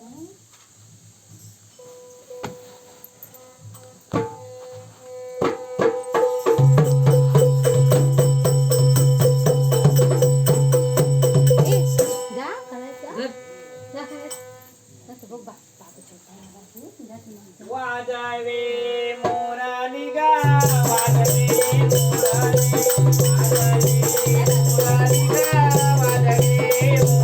aja Wajari Muraniga, Wajari Muraniga, Wajari Muraniga, Wajari Muraniga.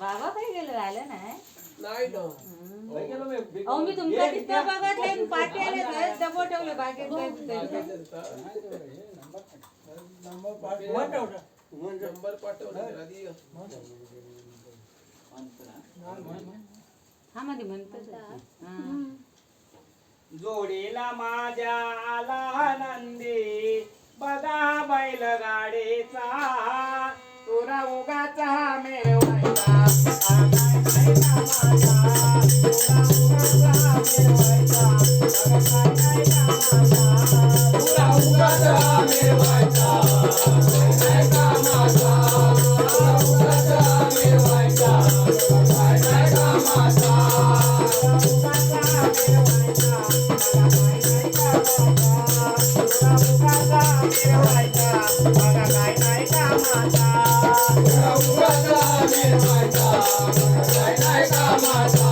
बाबा काही गेलो आलं नाही. अहो मी तुमचा पाठी आले हा मध्ये जोडीला माझ्या आला आनंदी बदा बैल गाडीचा तुरा उगाचा मेळवायला माझा Bye.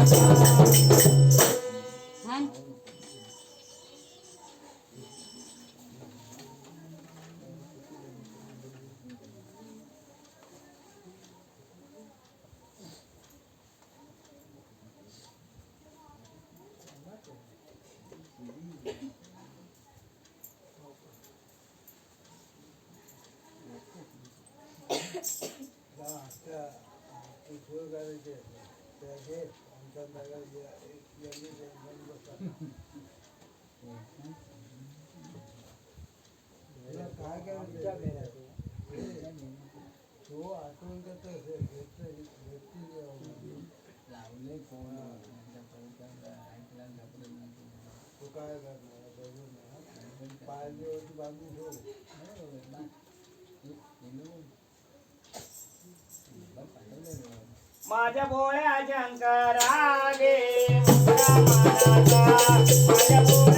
Thank you. काय काय तो? आठवण कसं असेल लावले कोण तो. काय करणार? बघून पाहिजे बांधून ठेवू. पाठवलं माझ्या भोळ्या शंकरा गे माझ्या भोळ्या